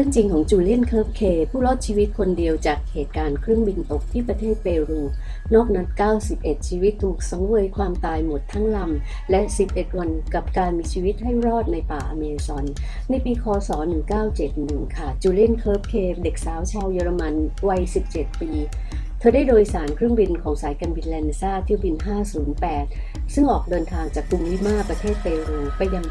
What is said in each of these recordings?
รื่องจริงของจูเลียนเคิร์ฟเค ผู้รอดชีวิตคนเดียวจากเหตุการณ์เครื่องบินตกที่ประเทศเปรู นอกนั้น 91 ชีวิตถูกสังเวยความตายหมดทั้งลำ และ 11 วันกับการมีชีวิตให้รอดในป่าอเมซอน ในปีคศ 1971 ค่ะ จูเลียนเคิร์ฟเค เด็กสาวชาวเยอรมันวัย 17 ปีเธอได้โดยสารเครื่องบินของสายการบินแลนซ่าเที่ยวบิน 508 ซึ่งออกเดินทางจากกรุงลิมาประเทศเปรูไปยัง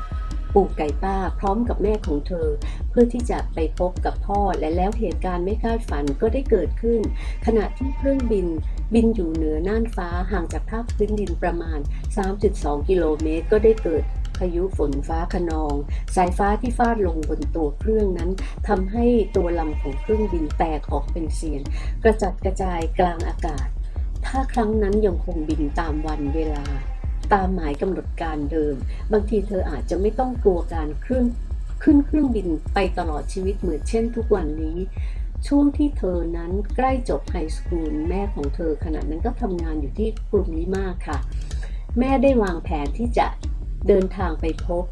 ปูไก่ป้าพร้อมกับแม่ของเธอ เพื่อที่จะไปพบกับพ่อและแล้วเหตุการณ์ไม่คาดฝันก็ได้เกิดขึ้น ขณะที่เครื่องบินบินอยู่เหนือน่านฟ้าห่างจากภาคพื้นดินประมาณ 3.2 กิโลเมตรก็ได้เกิดพายุฝนฟ้าขนอง สายฟ้าที่ฟาดลงบนตัวเครื่องนั้นทำให้ตัวลำของเครื่องบินแตกออกเป็นเสียง กระจัดกระจายกลางอากาศ ถ้าครั้งนั้นยังคงบินตามวันเวลา ตามหมายกำหนดการเดิม บางทีเธออาจจะไม่ต้องกลัวการเครื่องขึ้นเครื่องบินไปตลอดชีวิตเหมือนเช่นทุกวันนี้ ช่วงที่เธอนั้นใกล้จบไฮสคูลแม่ของเธอขณะนั้นก็ทำงานอยู่ที่กรุงลิมาค่ะ แม่ได้วางแผนที่จะเดินทางไปพบ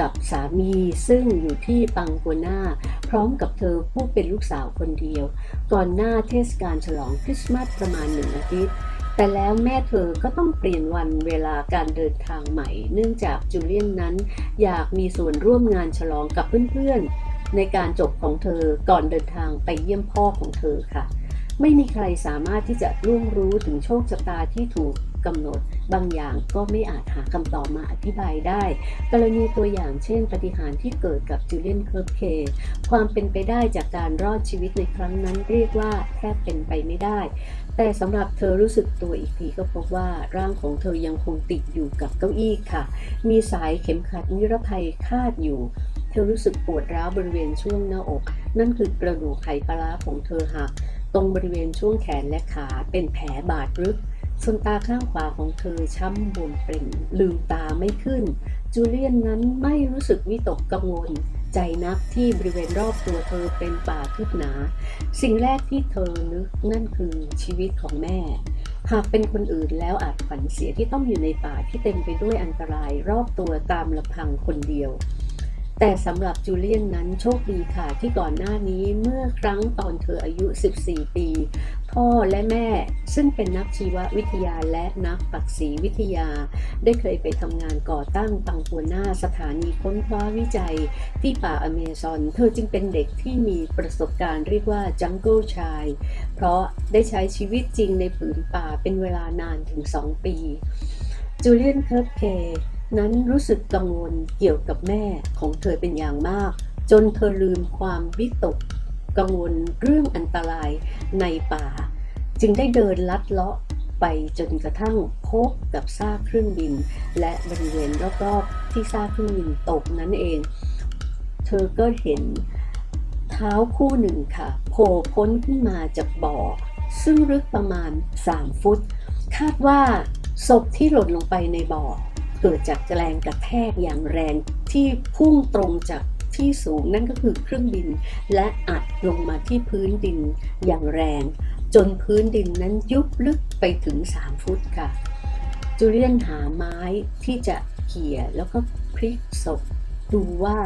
กับสามีซึ่งอยู่ที่ปังกัวนาพร้อมกับเธอผู้เป็นลูกสาวคนเดียว ก่อนหน้าเทศกาลฉลองคริสต์มาสประมาณหนึ่งอาทิตย์ แต่แล้วแม่เธอก็ต้องเปลี่ยนวันเวลาการเดินทางใหม่ เนื่องจากจูเลียนนั้น อยากมีส่วนร่วมงานฉลองกับเพื่อนๆ ในการจบของเธอก่อนเดินทางไปเยี่ยมพ่อของเธอค่ะ ไม่มีใครสามารถที่จะล่วงรู้ถึงโชคชะตาที่ถูกกำหนดบางอย่างก็ไม่อาจหาคำตอบมาอธิบายได้ กรณีตัวอย่างเช่นปฏิหารย์ที่เกิดกับจูเลียนเคิร์ฟเค ความเป็นไปได้จากการรอดชีวิตในครั้งนั้นเรียกว่าแทบเป็นไปไม่ได้ แต่สำหรับเธอรู้สึกตัวอีกทีก็พบว่าร่างของเธอยังคงติดอยู่กับเก้าอี้ค่ะ มีสายเข็มขัดนิรภัยคาดอยู่ เธอรู้สึกปวดร้าวบริเวณช่วงหน้าอก นั่นคือกระดูกไขปลาของเธอหัก ตรงบริเวณช่วงแขนและขาเป็นแผลบาดลึกส่วนตาข้างขวาของเธอช้ำบวมเปร่งลืมตาไม่ขึ้น จูเลียนนั้นไม่รู้สึกวิตกกังวล ใจนักที่บริเวณรอบตัวเธอเป็นป่าทึบหนา สิ่งแรกที่เธอนึกนั่นคือชีวิตของแม่ หากเป็นคนอื่นแล้วอาจขวัญเสียที่ต้องอยู่ในป่าที่เต็มไปด้วยอันตรายรอบตัวตามลำพังคนเดียว แต่สำหรับจูเลียนนั้นโชคดีค่ะ ที่ก่อนหน้านี้เมื่อครั้งตอนเธออายุ 14 ปี พ่อและแม่ซึ่งเป็นนักชีววิทยาและนักปักษีวิทยา ได้เคยไปทำงานก่อตั้งปังปัวนาสถานีค้นคว้าวิจัย ที่ป่าอเมซอน เธอจึงเป็นเด็กที่มีประสบการณ์เรียกว่าจังเกิลชาย เพราะได้ใช้ชีวิตจริงในผืนป่าเป็นเวลานานถึง 2 ปีจูเลียนเคิร์ฟเค นั้นรู้สึกกังวลเกี่ยวกับแม่ของเธอเป็นอย่างมาก จนเธอลืมความวิตก กังวลเรื่องอันตรายในป่า จึงได้เดินลัดเลาะไปจนกระทั่งพบกับซากเครื่องบิน และบริเวณรอบๆที่ซากเครื่องบินตกนั่นเอง เธอก็เห็นเท้าคู่หนึ่งค่ะโผล่พ้นขึ้นมาจากบ่อ ซึ่งลึกประมาณ 3 ฟุต คาดว่าศพที่หล่นลงไปในบ่อ เกิดจากแรงกระแทกอย่างแรงที่พุ่งตรงจากที่สูงนั่นก็คือเครื่องบิน และอัดลงมาที่พื้นดินอย่างแรง จนพื้นดินนั้นยุบลึกไปถึง 3 ฟุตค่ะ จูเลียนหาไม้ที่จะเขี่ยแล้วก็พลิกศพดูว่า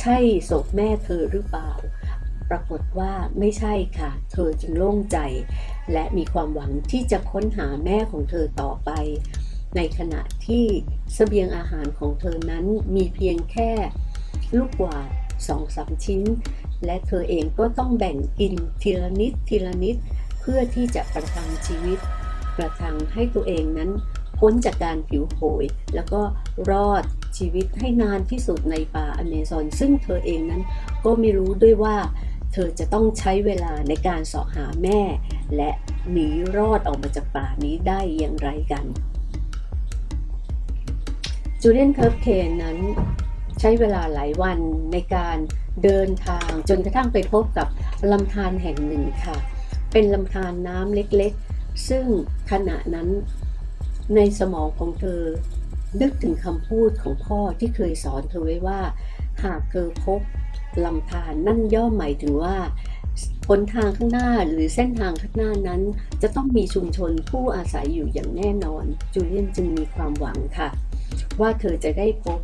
ใช่ศพแม่เธอหรือเปล่า ปรากฏว่าไม่ใช่ค่ะ เธอจึงโล่งใจ และมีความหวังที่จะค้นหาแม่ของเธอต่อไป ในขณะที่เสบียงอาหารของเธอนั้นมีเพียงแค่ลูกกวาดสองสามชิ้น และเธอเองก็ต้องแบ่งกินทีละนิดทีละนิด เพื่อที่จะประทังชีวิต ประทังให้ตัวเองนั้นพ้นจากการผิวโหย แล้วก็รอดชีวิตให้นานที่สุดในป่าอเมซอน ซึ่งเธอเองนั้นก็ไม่รู้ด้วยว่า เธอจะต้องใช้เวลาในการสาะหาแม่ และหนีรอดออกมาจากป่านี้ได้อย่างไรกัน จูเลียนเคิร์ฟเคนนั้นใช้เวลาหลายวันในการเดินทางจนกระทั่งไปพบกับลำธารแห่งหนึ่งค่ะ เป็นลำธารน้ำเล็กๆ ซึ่งขณะนั้นในสมองของเธอ นึกถึงคำพูดของพ่อที่เคยสอนเธอไว้ว่า หากเธอพบลำธารนั่นย่อหมายถึงว่าหนทางข้างหน้าหรือเส้นทางข้างหน้านั้น จะต้องมีชุมชนผู้อาศัยอยู่อย่างแน่นอนจูเลียนจึงมีความหวังค่ะ ว่าเธอจะได้พบ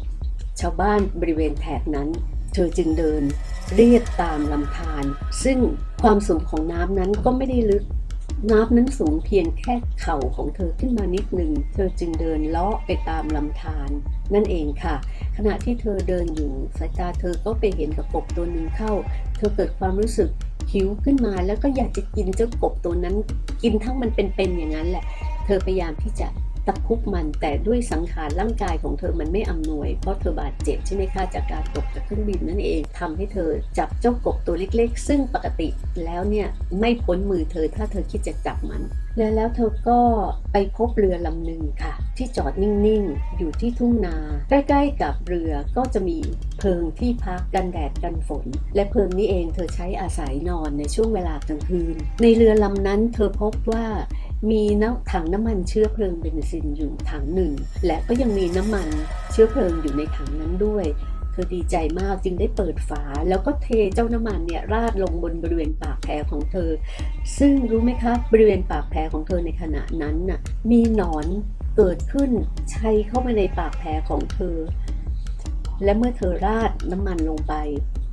ชาวบ้านบริเวณแถบนั้น เธอจึงเดินเรียบตามลำธารซึ่งความสูงของน้ำนั้นก็ไม่ได้ลึก น้ำนั้นสูงเพียงแค่เข่าของเธอขึ้นมานิดหนึ่ง เธอจึงเดินเลาะไปตามลำธารนั่นเองค่ะ ขณะที่เธอเดินอยู่สายตาเธอก็ไปเห็นกับกบตัวหนึ่งเข้า เธอเกิดความรู้สึกหิวขึ้นมาแล้วก็อยากจะกินเจ้ากบตัวนั้น กินทั้งมันเป็นๆอย่างนั้นแหละ เธอพยายามที่จะ ตะคุบมันแต่ด้วยสังขารร่างกายของเธอมันไม่อำนวย เพราะเธอบาดเจ็บใช่ไหมคะจากการตกจากเครื่องบินนั่นเองทำให้เธอจับเจ้ากบตัวเล็ก ๆ ซึ่งปกติแล้วเนี่ยไม่พ้นมือเธอถ้าเธอคิดจะจับมันแล้วแล้วเธอก็ไปพบเรือลำหนึ่งค่ะ ที่จอดนิ่งๆ อยู่ที่ทุ่งนา ใกล้ๆกับเรือก็จะมีเพิงที่พักกันแดดกันฝน และเพิงนี้เองเธอใช้อาศัยนอนในช่วงเวลากลางคืน ในเรือลำนั้นเธอพบว่า มีน้ำถังน้ำมันเชื้อเพลิงเบนซินอยู่ถังหนึ่ง และก็ยังมีน้ำมันเชื้อเพลิงอยู่ในถังนั้นด้วย เธอดีใจมากจึงได้เปิดฝา แล้วก็เทเจ้าน้ำมันเนี่ยราดลงบนบริเวณปากแผลของเธอ ซึ่งรู้ไหมคะบริเวณปากแผลของเธอในขณะนั้นน่ะมีหนอนเกิดขึ้นชัยเข้าไปในปากแผลของเธอ และเมื่อเธอราดน้ำมันลงไป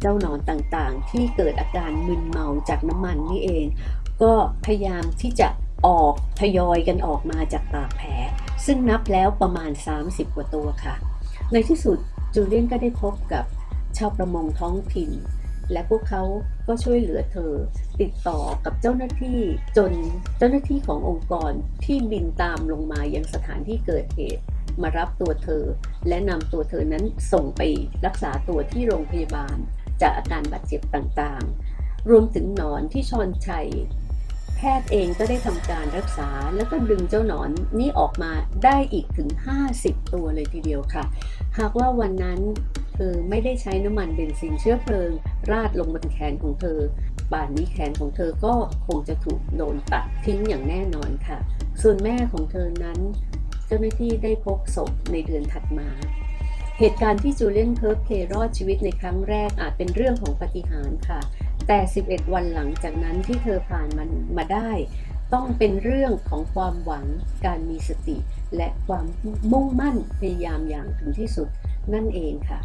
เจ้าหนอนต่างๆ ที่เกิดอาการมึนเมาจากน้ำมันนี่เอง ก็พยายามที่จะ ออกทยอยกันออกมาจากปากแผล ซึ่งนับแล้วประมาณ 30 กว่าตัวค่ะ ในที่สุดจูเลียนก็ได้พบกับชาวประมงท้องถิ่น และพวกเขาก็ช่วยเหลือเธอ ติดต่อกับเจ้าหน้าที่จนเจ้าหน้าที่ขององค์กรที่บินตามลงมายังสถานที่เกิดเหตุ มารับตัวเธอ และนำตัวเธอนั้นส่งไปรักษาตัวที่โรงพยาบาล จากอาการบาดเจ็บต่างๆ รวมถึงหนอนที่ชอนชัย แพทย์เองก็ได้ทำการรักษาแล้วก็ดึงเจ้าหนอนนี้ออกมาได้อีกถึง 50 ตัวเลยทีเดียวค่ะ หากว่าวันนั้นเธอไม่ได้ใช้น้ำมันเบนซินเชื้อเพลิง ราดลงบนแขนของเธอป่านนี้แขนของเธอก็คงจะถูกโดนตัดทิ้งอย่างแน่นอนค่ะ ส่วนแม่ของเธอนั้น เจ้าหน้าที่ได้พบศพในเดือนถัดมา เหตุการณ์ที่จูเลียนเคิร์ฟเครอดชีวิตในครั้งแรกอาจเป็นเรื่องของปาฏิหาริย์ค่ะ แต่ 11 วันหลังจากนั้นที่เธอผ่านมันมาได้ ต้องเป็นเรื่องของความหวังการมีสติ และความมุ่งมั่นพยายามอย่างถึงที่สุดนั่นเองค่ะ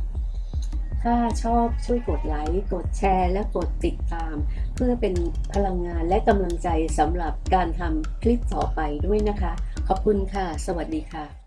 ถ้าชอบช่วยกดไลค์กดแชร์ และกดติดตาม เพื่อเป็นพลังงานและกำลังใจสำหรับการทำคลิปต่อไปด้วยนะคะ ขอบคุณค่ะ สวัสดีค่ะ